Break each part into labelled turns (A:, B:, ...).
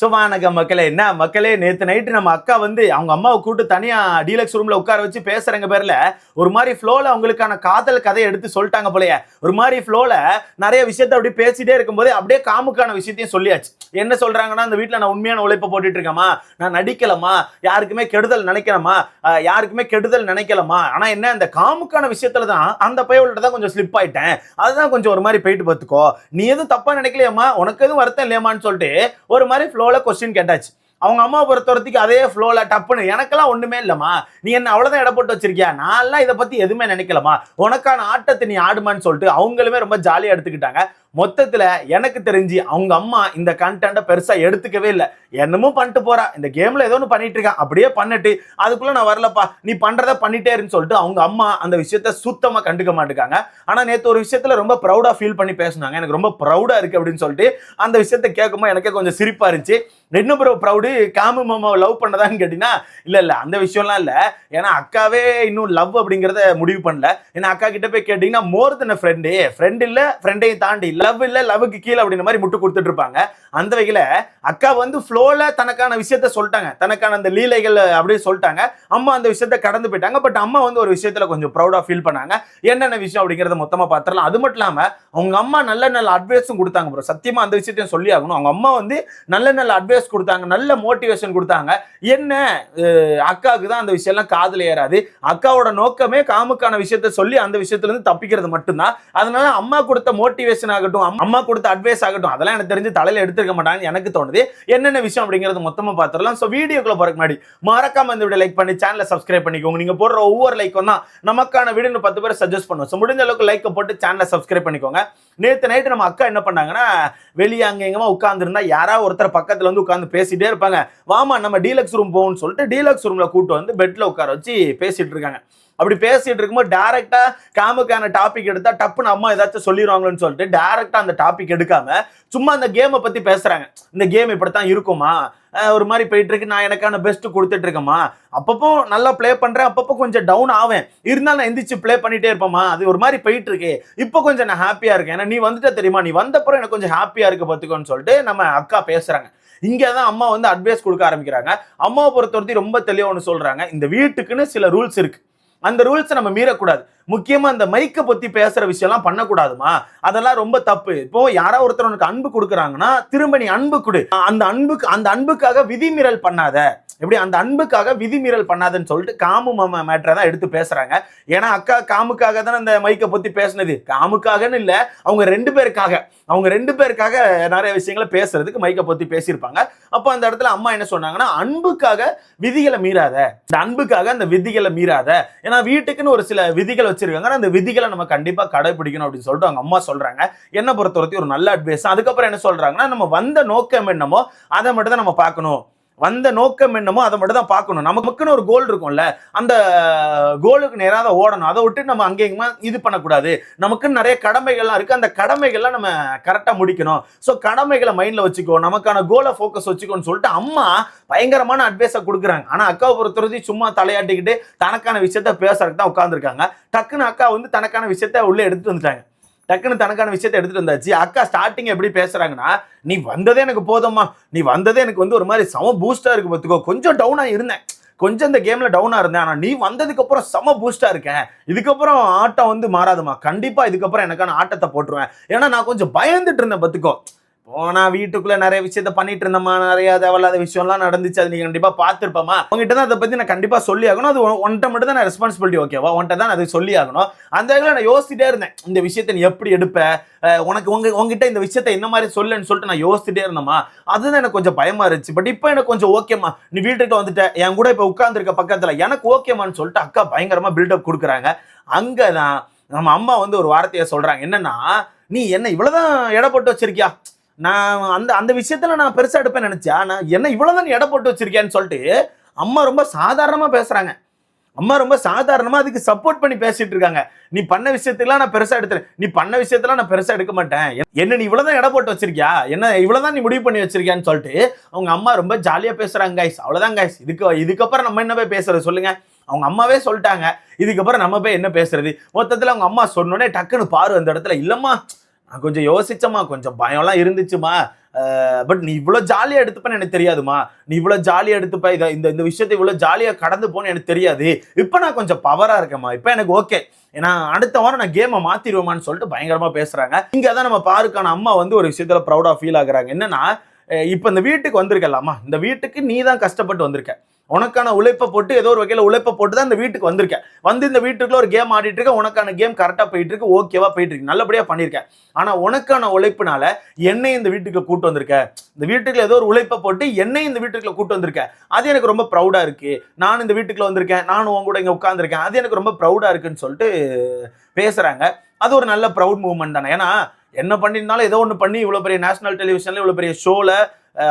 A: So வணக்கம் மக்களே என்ன மக்களே நேற்று நைட்டு நம்ம அக்கா வந்து அவங்க அம்மாவை கூட்டு தனியாக டீலக்ஸ் ரூமில் உட்கார வச்சு பேசுறங்க பேரில் ஒரு மாதிரி ஃப்ளோவில் அவங்களுக்கான காதல் கதையை எடுத்து சொல்லிட்டாங்க போலயே. ஒரு மாதிரி ஃப்ளோவில் நிறைய விஷயத்த அப்படியே பேசிட்டே இருக்கும்போது அப்படியே காமுக்கான விஷயத்தையும் சொல்லியாச்சு. என்ன சொல்றாங்கன்னா அந்த வீட்டில் நான் உண்மையான உழைப்பை போட்டுட்டு இருக்கேமா நான் நடிக்கலமா யாருக்குமே கெடுதல் நினைக்கிறேமா யாருக்குமே கெடுதல் நினைக்கலமா ஆனால் என்ன இந்த காமுக்கான விஷயத்துல தான் அந்த பையவள்கிட்ட தான் கொஞ்சம் ஸ்லிப் ஆயிட்டேன். அதுதான் கொஞ்சம் ஒரு மாதிரி போயிட்டு பார்த்துக்கோ. நீ எதுவும் தப்பா நினைக்கலையாம்மா. உனக்கு எதுவும் வருத்தம் இல்லையாமான்னு சொல்லிட்டு ஒரு மாதிரி ஃப்ளோவில் கொஸ்டின் கேட்டாச்சு. அவங்க அம்மா பொறுத்தவரத்துக்கு அதே ஃப்ளோவில் டப்புன்னு எனக்கெல்லாம் ஒண்ணுமே இல்லைம்மா. நீ என்ன அவ்வளோதான் இட போட்டு வச்சிருக்கியா? நான்லாம் இதை பத்தி எதுவுமே நினைக்கலமா உனக்கான ஆட்டத்தை நீ ஆடுமான்னு சொல்லிட்டு அவங்களுமே ரொம்ப ஜாலியாக எடுத்துக்கிட்டாங்க. மொத்தத்துல எனக்கு தெரிஞ்சு அவங்க அம்மா இந்த கண்டென்ட்டை பெருசா எடுத்துக்கவே இல்லை. என்னமோ பண்ணிட்டு போறா. இந்த கேம்ல ஏதோ ஒன்று பண்ணிட்டு இருக்கான் அப்படியே பண்ணிட்டு அதுக்குள்ள நான் வரலப்பா. நீ பண்றத பண்ணிட்டே இருன்னு சொல்லிட்டு அவங்க அம்மா அந்த விஷயத்த சுத்தமா கண்டுக்க மாட்டுக்காங்க. ஆனா நேற்று ஒரு விஷயத்துல ரொம்ப ப்ரௌடா ஃபீல் பண்ணி பேசினாங்க. எனக்கு ரொம்ப ப்ரௌடா இருக்கு அப்படின்னு சொல்லிட்டு அந்த விஷயத்த கேட்கும்போது எனக்கே கொஞ்சம் சிரிப்பா இருந்துச்சு. என்ன ப்ரோ ப்ரௌடு காமு மாமாவை லவ் பண்ணதான்னு கேட்டீங்கன்னா இல்ல இல்ல அந்த விஷயம்லாம் இல்ல. ஏன்னா அக்காவே இன்னும் லவ் அப்படிங்கறத முடிவு பண்ணல. ஏன்னா அக்கா கிட்ட போய் கேட்டீங்கன்னா மோர் தன் ஃப்ரெண்டு ஃப்ரெண்ட் இல்ல ஃப்ரெண்டையும் தாண்டி லவ் இல்ல லவ்க்கு கீழே அப்படின்ற மாதிரி முட்டு கொடுத்துட்டு இருப்பாங்க. அந்த வகையில அக்கா வந்து ஃப்ளோல தனக்கான விஷயத்த சொல்லிட்டாங்க. தனக்கான அந்த லீலைகள் அப்படின்னு சொல்லிட்டாங்க. அம்மா அந்த விஷயத்த கடந்து போயிட்டாங்க. பட் அம்மா வந்து ஒரு விஷயத்துல கொஞ்சம் ப்ரௌடா ஃபீல் பண்ணாங்க. என்னென்ன விஷயம் அப்படிங்கறத மொத்தமா பாத்திரலாம் அது மட்டும் இல்லாம அவங்க அம்மா நல்ல நல்ல அட்வைஸும் கொடுத்தாங்க ப்ரோ சத்தியமா அந்த விஷயத்தையும் சொல்லி ஆகணும். அவங்க அம்மா வந்து நல்ல நல்ல அட்வைஸ் கொடுத்தாங்க. நல்ல மோட்டிவேஷன் கொடுத்தாங்க. என்ன அக்காவுக்கு தான் அந்த விஷயம்லாம் காதுல ஏறாது. அக்காவோட நோக்கமே காமுக்கான விஷயத்த சொல்லி அந்த விஷயத்துல இருந்து தப்பிக்கிறது மட்டும்தான். அதனால அம்மா கொடுத்த மோட்டிவேஷன் ஆகட்டும் ஆகட்டும் அம்மா கொடுத்த அட்வைஸ் ஆகட்டும் அதெல்லாம் எனக்கு தெரிஞ்சு தலையில எடுத்துருக்க மாட்டாங்கன்னு எனக்கு தோணுது. என்னென்ன விஷயம் அப்படிங்கிறது மொத்தமா பார்த்துடலாம். ஸோ வீடியோக்குள்ள போறக்கு முன்னாடி மறக்காம இந்த வீடியோ லைக் பண்ணி சேனலை சப்ஸ்கிரைப் பண்ணிக்கோங்க. நீங்க போடுற ஒவ்வொரு லைக்கும் தான் நமக்கான வீடியோ பத்து பேர் சஜஸ்ட் பண்ணுவோம். ஸோ முடிஞ்ச அளவுக்கு லைக் போட்டு சேனலை சப்ஸ்கிரைப் பண்ணிக்கோங்க. நேற்று நைட்டு நம்ம அக்கா என்ன பண்ணாங்கன்னா வெளியே அங்கே எங்கமா உட்காந்துருந்தா யாராவது ஒருத்தர் பக்கத்துல வந்து உட்காந்து பேசிட்டே இருப்பாங்க. வாமா நம்ம டீலக்ஸ் ரூம் போகணும்னு சொல்லிட்டு டீலக்ஸ் ரூம்ல கூட்டு வந்து பெட்ல உட்கார வச்சு பேசிட்டு இருக்காங்க. அப்படி பேசிட்டு இருக்கும்போது டேரக்டா காமுக்கான டாபிக் எடுத்தா டப்புன்னு அம்மா ஏதாச்சும் சொல்லிடுவாங்களோன்னு சொல்லிட்டு டேரக்டா அந்த டாபிக் எடுக்காம சும்மா அந்த கேமை பத்தி பேசுறாங்க. இந்த கேம் இப்படித்தான் இருக்குமா? ஒரு மாதிரி போயிட்டு இருக்கு. நான் எனக்கான பெஸ்ட் கொடுத்துட்டு இருக்கேம்மா. அப்பப்போ நல்லா ப்ளே பண்றேன். அப்பப்போ கொஞ்சம் டவுன் ஆவேன். இருந்தாலும் நான் எந்திரிச்சு ப்ளே பண்ணிட்டே இருப்பேம்மா. அது ஒரு மாதிரி போயிட்டு இருக்கு. இப்போ கொஞ்சம் நான் ஹாப்பியா இருக்கேன். ஏன்னா நீ வந்துட்ட தெரியுமா? நீ வந்தப்புறம் எனக்கு கொஞ்சம் ஹாப்பியா இருக்கு பார்த்துக்கோன்னு சொல்லிட்டு நம்ம அக்கா பேசுறாங்க. இங்கே தான் அம்மா வந்து அட்வைஸ் கொடுக்க ஆரம்பிக்கிறாங்க. அம்மாவை பொறுத்தவரைக்கும் ரொம்ப தெளிவாக ஒன்று சொல்கிறாங்க இந்த வீட்டுக்குன்னு சில ரூல்ஸ் இருக்குது அந்த ரூல்ஸை நம்ம மீறக்கூடாது. முக்கியமாக அந்த மைக்கை பற்றி பேசுகிற விஷயம்லாம் பண்ணக்கூடாதுமா? அதெல்லாம் ரொம்ப தப்பு. இப்போ யாரோ ஒருத்தர் உனக்கு அன்பு கொடுக்குறாங்கன்னா திரும்ப நீ அன்பு கொடு. அந்த அன்புக்கு அந்த அன்புக்காக விதிமீறல் பண்ணாத. எப்படி அந்த அன்புக்காக விதிமீறல் பண்ணாதுன்னு சொல்லிட்டு காமு மாமா மேட்டரை தான் எடுத்து பேசுறாங்க. ஏன்னா அக்கா காமுக்காக தானே அந்த மைக்கை பத்தி பேசினது. காமுக்காகன்னு இல்லை அவங்க ரெண்டு பேருக்காக. அவங்க ரெண்டு பேருக்காக நிறைய விஷயங்களை பேசுறதுக்கு மைக்கை பத்தி பேசியிருப்பாங்க. அப்போ அந்த இடத்துல அம்மா என்ன சொன்னாங்கன்னா அன்புக்காக விதிகளை மீறாத. இந்த அன்புக்காக அந்த விதிகளை மீறாத. ஏன்னா வீட்டுக்குன்னு ஒரு சில விதிகள் வச்சிருக்காங்க. அந்த விதிகளை நம்ம கண்டிப்பா கடைபிடிக்கணும் அப்படின்னு சொல்லிட்டு அவங்க அம்மா சொல்றாங்க. என்ன பொறுத்தவரைக்கும் ஒரு நல்ல அட்வைஸ் அதுக்கப்புறம் என்ன சொல்றாங்கன்னா நம்ம வந்த நோக்கம் என்னமோ அதை மட்டும் தான் நம்ம பார்க்கணும். வந்த நோக்கம் என்னமோ அதை மட்டும் தான் பார்க்கணும். நமக்குன்னு ஒரு கோல் இருக்கும்ல அந்த கோலுக்கு நேராக அதை ஓடணும். அதை விட்டு நம்ம அங்கே இது பண்ணக்கூடாது. நமக்குன்னு நிறைய கடமைகள்லாம் இருக்குது அந்த கடமைகள்லாம் நம்ம கரெக்டாக முடிக்கணும். ஸோ கடமைகளை மைண்டில் வச்சுக்கோ. நமக்கான கோலை ஃபோக்கஸ் வச்சுக்கோன்னு சொல்லிட்டு அம்மா பயங்கரமான அட்வைஸை கொடுக்குறாங்க. ஆனால் அக்காவை பொறுத்தவரைக்கும் சும்மா தலையாட்டிக்கிட்டு தனக்கான விஷயத்த பேசுறதுக்கு தான் உட்காந்துருக்காங்க டக்குன்னு அக்கா வந்து தனக்கான விஷயத்த உள்ளே எடுத்துகிட்டு வந்துட்டாங்க. டக்குன்னு தனக்கான விஷயத்த எடுத்துட்டு வந்தாச்சு. அக்கா ஸ்டார்டிங் எப்படி பேசுறாங்கன்னா நீ வந்ததே எனக்கு போதும்மா. நீ வந்ததே எனக்கு வந்து ஒரு மாதிரி சம பூஸ்டா இருக்கு பார்த்துக்கோ. கொஞ்சம் டவுனா இருந்தேன். கொஞ்சம் இந்த கேம்ல டவுனா இருந்தேன். ஆனா நீ வந்ததுக்கு அப்புறம் செம பூஸ்டா இருக்கேன். இதுக்கப்புறம் ஆட்டம் வந்து மாறாதுமா கண்டிப்பா இதுக்கப்புறம் எனக்கான ஆட்டத்தை போட்டுருவேன். ஏன்னா நான் கொஞ்சம் பயந்துட்டு இருந்தேன் பார்த்துக்கோ. போனா வீட்டுக்குள்ள நிறைய விஷயத்த பண்ணிட்டு இருந்தமா நிறைய தேவையில்லாத விஷயம்லாம் நடந்துச்சு அது நீங்கள் கண்டிப்பா பார்த்துருப்பமா. உங்ககிட்ட தான் அதை பத்தி நான் கண்டிப்பா சொல்லி ஆகணும். அது ஒன்ட்ட மட்டும் தான் நான் ரெஸ்பான்சிபிலிட்டி ஓகேவா உன்கிட்ட தான் அது சொல்லி ஆகணும். அந்த வகையில் நான் யோசிச்சுட்டே இருந்தேன். இந்த விஷயத்தை நீ எப்படி எடுப்ப? உனக்கு உங்க உங்ககிட்ட இந்த விஷயத்தை என்ன மாதிரி சொல்லுன்னு சொல்லிட்டு நான் யோசிச்சுட்டே இருந்தேம்மா. அதுதான் எனக்கு கொஞ்சம் பயமா இருந்துச்சு. பட் இப்போ எனக்கு கொஞ்சம் ஓகேம்மா நீ வீட்டுக்கு வந்துட்ட. என் கூட இப்போ உட்கார்ந்துருக்க பக்கத்துல எனக்கு ஓகேமான்னு சொல்லிட்டு அக்கா பயங்கரமா பில்டப் கொடுக்குறாங்க. அங்கதான் நம்ம அம்மா வந்து ஒரு வார்த்தையை சொல்றாங்க. என்னன்னா நீ என்ன இவ்வளவுதான் எடை போட்டு வச்சிருக்கியா? நான் அந்த அந்த விஷயத்துல நான் பெருசா எடுப்பேன் நினைச்சா நான் என்ன இவ்வளவுதான் எடை போட்டு வச்சிருக்கேன்னு சொல்லிட்டு அம்மா ரொம்ப சாதாரணமா பேசுறாங்க. அம்மா ரொம்ப சாதாரணமா அதுக்கு சப்போர்ட் பண்ணி பேசிட்டு இருக்காங்க. நீ பண்ண விஷயத்துலாம் நான் பெருசா எடுத்துறேன் நீ பண்ண விஷயத்தெல்லாம் நான் பெருசா எடுக்க மாட்டேன். என்ன நீ இவ்வளவுதான் எடை போட்டு வச்சிருக்கியா? என்ன இவ்வளவுதான் நீ முடிவு பண்ணி வச்சிருக்கியான்னு சொல்லிட்டு அவங்க அம்மா ரொம்ப ஜாலியா பேசுறாங்க கைஸ் அவ்வளவுதான் கைஸ் இதுக்கு இதுக்கப்புறம் நம்ம என்ன போய் பேசுறது சொல்லுங்க. அவங்க அம்மாவே சொல்லிட்டாங்க. இதுக்கப்புறம் நம்ம போய் என்ன பேசுறது? மொத்தத்துல அவங்க அம்மா சொன்னோடனே டக்குன்னு பாரு அந்த இடத்துல. இல்லம்மா நான் கொஞ்சம் யோசிச்சம்மா கொஞ்சம் பயம்லாம் இருந்துச்சுமா பட் நீ இவ்வளோ ஜாலியாக எடுத்துப்பேன்னு எனக்கு தெரியாதுமா நீ இவ்வளோ ஜாலியாக எடுத்துப்ப இதை இந்த இந்த விஷயத்தை இவ்வளோ ஜாலியாக கடந்து போன்னு எனக்கு தெரியாது. இப்போ நான் கொஞ்சம் பவராக இருக்கேம்மா. இப்போ எனக்கு ஓகே ஏன்னா அடுத்த வாரம் நான் கேமை மாத்திருவேமான்னு சொல்லிட்டு பயங்கரமாக பேசுகிறாங்க இங்கே தான் நம்ம பாருக்கான அம்மா வந்து ஒரு விஷயத்தில் ப்ரௌடாக ஃபீல் ஆகுறாங்க. என்னன்னா இப்போ இந்த வீட்டுக்கு வந்திருக்கலாமா இந்த வீட்டுக்கு நீ தான் கஷ்டப்பட்டு வந்திருக்க. உனக்கான உழைப்பை போட்டு ஏதோ ஒரு வகையில் உழைப்பை போட்டு தான் இந்த வீட்டுக்கு வந்திருக்கேன். வந்து இந்த வீட்டுக்குள்ள ஒரு கேம் ஆடிட்டு இருக்க உனக்கான கேம் கரெக்டாக போயிட்டு இருக்கு ஓகேவா போயிட்டு இருக்கு. நல்லபடியா பண்ணியிருக்கேன். ஆனால் உனக்கான உழைப்புனால என்னை இந்த வீட்டுக்கு கூட்டு வந்திருக்க? இந்த வீட்டுக்குள்ள ஏதோ ஒரு உழைப்பை போட்டு என்னை இந்த வீட்டுக்குள்ள கூட்டு வந்திருக்க? அது எனக்கு ரொம்ப ப்ரௌடா இருக்கு. நான் இந்த வீட்டுக்குள்ள வந்திருக்கேன். நானும் உன் கூட இங்கே உட்காந்துருக்கேன் அது எனக்கு ரொம்ப ப்ரௌடா இருக்குன்னு சொல்லிட்டு பேசுறாங்க. அது ஒரு நல்ல ப்ரௌட் மூவ்மெண்ட் தானே. ஏன்னா என்ன பண்ணியிருந்தாலும் ஏதோ ஒன்று பண்ணி இவ்வளோ பெரிய நேஷனல் டெலிவிஷனில் இவ்வளோ பெரிய ஷோவில்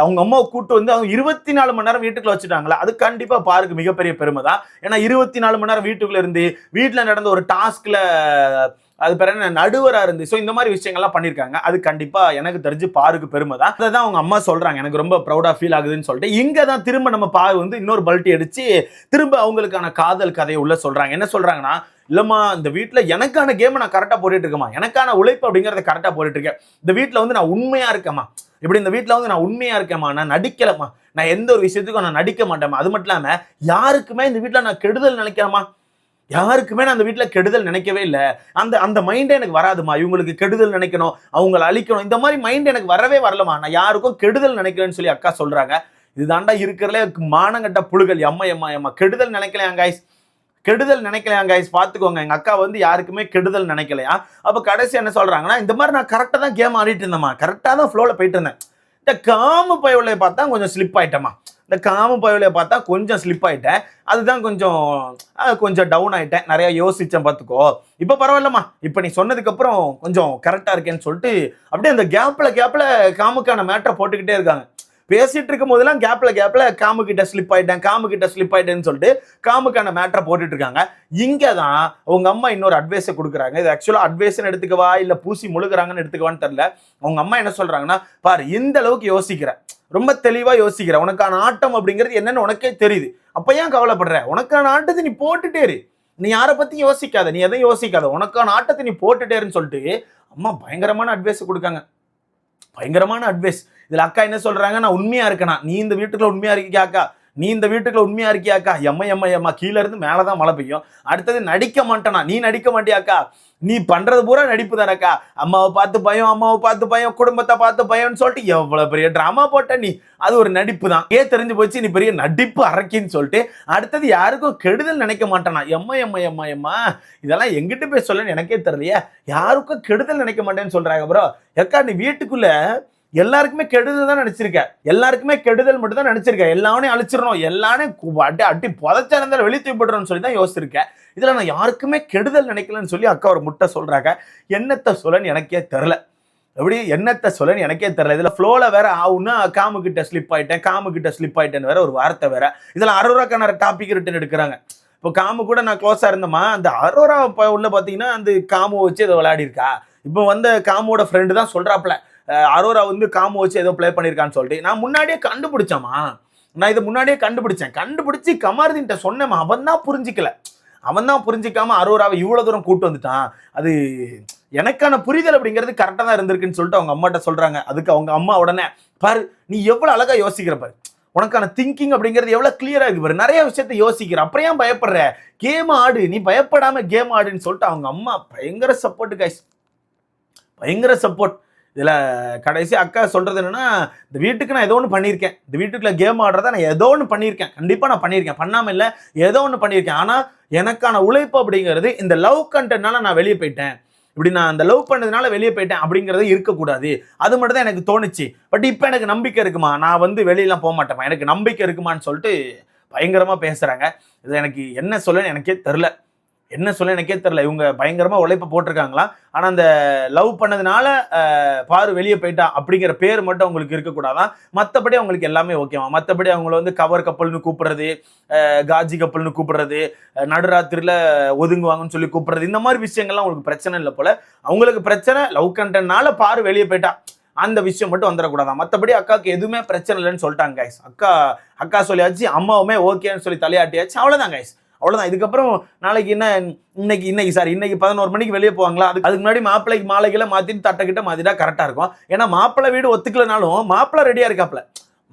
A: அவங்க அம்மாவை கூட்டு வந்து அவங்க இருபத்தி நாலு மணி நேரம் வீட்டுக்குள்ள வச்சுட்டாங்களா? அது கண்டிப்பா பாருக்கு மிகப்பெரிய பெருமை தான். ஏன்னா இருபத்தி நாலு மணி நேரம் வீட்டுக்குள்ள இருந்து வீட்டில் நடந்த ஒரு டாஸ்க்ல அது பேர் என்ன? நடுவராக இருந்து. ஸோ இந்த மாதிரி விஷயங்கள்லாம் பண்ணியிருக்காங்க அது கண்டிப்பாக எனக்கு தெரிஞ்சு பாருக்கு பெருமை தான். அதை தான் அவங்க அம்மா சொல்கிறாங்க எனக்கு ரொம்ப ப்ரௌடாக ஃபீல் ஆகுதுன்னு சொல்லிட்டு. இங்கே தான் திரும்ப நம்ம பாரு வந்து இன்னொரு பல்ட்டி அடித்து திரும்ப அவங்களுக்கான காதல் கதையை உள்ள சொல்கிறாங்க என்ன சொல்கிறாங்கன்னா இல்லம்மா இந்த வீட்டில் எனக்கான கேமை நான் கரெக்டாக போட்டுட்டு இருக்கேம்மா. எனக்கான உழைப்பு அப்படிங்கிறத கரெக்டாக போட்டுட்டு இருக்கேன். இந்த வீட்டில் வந்து நான் உண்மையாக இருக்கேம்மா. இப்படி இந்த வீட்ல வந்து நான் உண்மையா இருக்கேம்மா நான் நடிக்கலம்மா நான் எந்த ஒரு விஷயத்துக்கும் நான் நடிக்க மாட்டேம்மா. அது மட்டும் இல்லாம யாருக்குமே இந்த வீட்ல நான் கெடுதல் நினைக்கிறேம்மா யாருக்குமே நான் அந்த வீட்டில் கெடுதல் நினைக்கவே இல்லை. அந்த அந்த மைண்டே எனக்கு வராதுமா இவங்களுக்கு கெடுதல் நினைக்கணும் அவங்கள அழிக்கணும். இந்த மாதிரி மைண்ட் எனக்கு வரவே வரலமா நான் யாருக்கும் கெடுதல் நினைக்கிறேன்னு சொல்லி அக்கா சொல்றாங்க. இதுதாண்டா இருக்கிறதுல மானங்கட்ட புழுகள் எம்மா எம்மா எம்மா கெடுதல் நினைக்கலையா guys? கெடுதல் நினைக்கலையா கைஸ் பார்த்துக்கோங்க. எங்கள் அக்கா வந்து யாருக்குமே கெடுதல் நினைக்கலையா? அப்போ கடைசி என்ன சொல்கிறாங்கன்னா இந்த மாதிரி நான் கரெக்டாக தான் கேம் ஆடிட்டு இருந்தேம்மா. கரெக்டாக தான் ஃப்ளோவில் போயிட்டு இருந்தேன். இந்த காம பயவுலையை பார்த்தா கொஞ்சம் ஸ்லிப் ஆகிட்டேம்மா இந்த காம பயவுலையை பார்த்தா கொஞ்சம் ஸ்லிப் ஆகிட்டேன் அதுதான் கொஞ்சம் கொஞ்சம் டவுன் ஆயிட்டேன். நிறையா யோசித்தேன் பார்த்துக்கோ. இப்போ பரவாயில்லம்மா. இப்போ நீ சொன்னதுக்கப்புறம் கொஞ்சம் கரெக்டாக இருக்கேன்னு சொல்லிட்டு அப்படியே அந்த கேப்பில் கேப்பில் காமுக்கான மேட்டரை போட்டுக்கிட்டே இருக்காங்க. பேசிட்டு இருக்கும் போதெல்லாம் கேப்ல கேப்ல காமு கிட்ட ஸ்லிப் ஆயிட்டேன் காமு கிட்ட ஸ்லிப் ஆயிட்டேன்னு சொல்லிட்டு காமுக்கான மேட்டரை போட்டுட்டு இருக்காங்க இங்க தான் உங்க அம்மா இன்னொரு அட்வைஸை கொடுக்குறாங்க. இது ஆக்சுவலா அட்வைஸ்ன்னு எடுத்துக்கவா இல்ல பூசி முழுகுறாங்கன்னு எடுத்துக்கவான்னு தெரியல. அவங்க அம்மா என்ன சொல்றாங்கன்னா பாரு இந்த அளவுக்கு யோசிக்கிற. ரொம்ப தெளிவா யோசிக்கிற. உனக்கான ஆட்டம் அப்படிங்கிறது என்னன்னு உனக்கே தெரியுது. அப்ப ஏன் கவலைப்படுற? உனக்கான ஆட்டத்தை நீ போட்டுட்டே இரு. நீ யாரை பத்தி யோசிக்காத. நீ எதையும் யோசிக்காத. உனக்கான ஆட்டத்தை நீ போட்டுட்டேருன்னு சொல்லிட்டு அம்மா பயங்கரமான அட்வைஸ் கொடுக்காங்க. பயங்கரமான அட்வைஸ் இதில் அக்கா என்ன சொல்கிறாங்க நான் உண்மையாக இருக்கேனா? நீ இந்த வீட்டுக்குள்ள உண்மையா இருக்கியா அக்கா? நீ இந்த வீட்டுக்குள்ள உண்மையா இருக்கியாக்கா எம்ம எம்ம எம்மா கீழே இருந்து மேலே தான் மழை பெய்யும். அடுத்தது நடிக்க மாட்டேனா? நீ நடிக்க மாட்டியாக்கா நீ பண்றது பூரா நடிப்பு தானக்கா அம்மாவை பார்த்து பயம் அம்மாவை பார்த்து பயம் குடும்பத்தை பார்த்து பயம்னு சொல்லிட்டு எவ்வளவு பெரிய ட்ராமா போட்ட நீ? அது ஒரு நடிப்பு தான். ஏன் தெரிஞ்சு போச்சு? நீ பெரிய நடிப்பு அரைக்கின்னு சொல்லிட்டு அடுத்தது யாருக்கும் கெடுதல் நினைக்க மாட்டேனா? எம்மா எம்மா எம்மா எம்மா இதெல்லாம் எங்கிட்ட போய் சொல்லன்னு எனக்கே தெரியலையே. யாருக்கும் கெடுதல் நினைக்க மாட்டேன்னு சொல்றாங்க ப்ரோ எக்கா நீ வீட்டுக்குள்ள எல்லாருக்குமே கெடுதல் தான் நினைச்சிருக்க. எல்லாருக்குமே கெடுதல் மட்டும் தான் நினைச்சிருக்க. எல்லாமே அழிச்சிடணும். எல்லாமே அடி அடி புதைச்சா வெளியே தூக்கிப்படுறோம்னு சொல்லி தான் யோசிச்சிருக்கேன் இதில் நான் யாருக்குமே கெடுதல் நினைக்கலன்னு சொல்லி அக்கா ஒரு முட்டை சொல்கிறாங்க என்னத்தை சொல்லன்னு எனக்கே தெரில எப்படி? என்னத்தை சொல்லன்னு எனக்கே தெரில இதில் ஃப்ளோவில் வேற ஆகுன்னா காமு கிட்ட ஸ்லிப் ஆயிட்டேன் காமு கிட்ட ஸ்லிப் ஆயிட்டேன்னு வேற ஒரு வார்த்தை வேற. இதில் அரோராக்கான டாபிக் ரிட்டன் எடுக்கிறாங்க. இப்போ காமு கூட நான் க்ளோஸாக இருந்தேம்மா அந்த அரோரா உள்ள பார்த்தீங்கன்னா அந்த காமு வச்சு இதை விளையாடிருக்கா இப்போ வந்த காமோட ஃப்ரெண்டு தான் சொல்கிறாப்புல அரோரா வந்து காமோ வச்சு ஏதோ ப்ளே பண்ணியிருக்கான்னு சொல்லிட்டு நான் முன்னாடியே கண்டுபிடிச்சாமா நான் இதை முன்னாடியே கண்டுபிடிச்சேன். கண்டுபிடிச்சி கமாருதின்ட்ட சொன்னேமா அவன் தான் புரிஞ்சிக்கல. அவன் தான் புரிஞ்சிக்காம அரோராவை இவ்வளோ தூரம் கூட்டு வந்துட்டான். அது எனக்கான புரிதல் அப்படிங்கிறது கரெக்டாக தான் இருந்திருக்குன்னு சொல்லிட்டு அவங்க அம்மாட்ட சொல்கிறாங்க அதுக்கு அவங்க அம்மா உடனே பாரு நீ எவ்வளோ அழகாக யோசிக்கிற பாரு. உனக்கான திங்கிங் அப்படிங்கிறது எவ்வளோ கிளியராக இருக்கு பாரு. நிறைய விஷயத்த யோசிக்கிற. அப்புறம் ஏன் பயப்படுற? கேம் ஆடு. நீ பயப்படாமல் கேம் ஆடுன்னு சொல்லிட்டு அவங்க அம்மா பயங்கர சப்போர்ட்டு கைஸ் பயங்கர சப்போர்ட் இதில் கடைசி அக்கா சொல்கிறது என்னென்னா இந்த வீட்டுக்கு நான் ஏதோ ஒன்று பண்ணியிருக்கேன். இந்த வீட்டுக்குள்ள கேம் ஆடுறத நான் ஏதோ ஒன்று பண்ணியிருக்கேன். கண்டிப்பாக நான் பண்ணியிருக்கேன். பண்ணாமல் இல்லை ஏதோ ஒன்று பண்ணியிருக்கேன். ஆனால் எனக்கான உழைப்பு அப்படிங்கிறது இந்த லவ் கண்டென்ட்னால நான் வெளியே போயிட்டேன். இப்படி நான் அந்த லவ் பண்ணதுனால வெளியே போயிட்டேன் அப்படிங்கிறது இருக்கக்கூடாது. அது மட்டும் தான் எனக்கு தோணுச்சு. பட் இப்போ எனக்கு நம்பிக்கை இருக்குமா? நான் வந்து வெளியெல்லாம் போக மாட்டேமா எனக்கு நம்பிக்கை இருக்குமான்னு சொல்லிட்டு பயங்கரமாக பேசுகிறாங்க இது எனக்கு என்ன சொல்லன்னு எனக்கே தெரில என்ன சொல்ல எனக்கே தெரில இவங்க பயங்கரமாக உழைப்பு போட்டிருக்காங்களா? ஆனால் அந்த லவ் பண்ணதுனால பாரு வெளியே போயிட்டா அப்படிங்கிற பேர் மட்டும் அவங்களுக்கு இருக்கக்கூடாதான் மற்றபடி அவங்களுக்கு எல்லாமே ஓகேவா மற்றபடி அவங்கள வந்து கவர் கப்பல்னு கூப்பிடுறது காஜி கப்பல்னு கூப்பிடுறது நடுராத்திரியில் ஒதுங்குவாங்கன்னு சொல்லி கூப்பிடுறது இந்த மாதிரி விஷயங்கள்லாம் அவங்களுக்கு பிரச்சனை இல்லை போல. அவங்களுக்கு பிரச்சனை லவ் கண்டனால பாரு வெளியே போயிட்டா. அந்த விஷயம் மட்டும் வந்துடக்கூடாதான் மற்றபடி அக்காவுக்கு எதுவுமே பிரச்சனை இல்லைன்னு சொல்லிட்டாங்க கைஸ் அக்கா அக்கா சொல்லியாச்சு அம்மாவுமே ஓகேன்னு சொல்லி தலையாட்டியாச்சு. அவ்வளோதான் கைஸ் அவ்வளோதான் இதுக்கப்புறம் நாளைக்கு என்ன இன்னைக்கு இன்னைக்கு சார் இன்னைக்கு பதினோரு மணிக்கு வெளியே போவாங்களா? அதுக்கு அதுக்கு முன்னாடி மாப்பிள்ளைக்கு மாலைகளை மாத்திட்டு தட்டக்கிட்ட மாற்றிட்டா கரெக்டாக இருக்கும். ஏன்னா மாப்பிள்ளை வீடு ஒத்துக்கலனாலும் மாப்பிள்ளை ரெடியாக இருக்காப்ல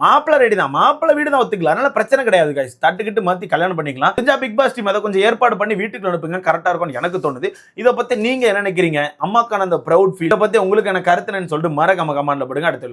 A: மாப்பிள்ளை ரெடி தான். மாப்பிள்ளை வீடு தான் ஒத்துக்கல. அதனால பிரச்சனை கிடையாது guys. தட்டுக்கிட்டு மாற்றி கல்யாணம் பண்ணிக்கலாம். தெரிஞ்சா பிக் பாஸ் டீம் அதை கொஞ்சம் ஏற்பாடு பண்ணி வீட்டுக்கு அனுப்புங்க. கரெக்டாக இருக்கும்னு எனக்கு தோணுது. இதை பற்றி நீங்கள் என்ன நினைக்கிறீங்க? அம்மாக்கான அந்த ப்ரௌட் ஃபீல் இதை பற்றி உங்களுக்கு எனக்கு கருத்து என்னன்னு சொல்லிட்டு மறக்காம கமாண்டில் போடுங்க. அடுத்த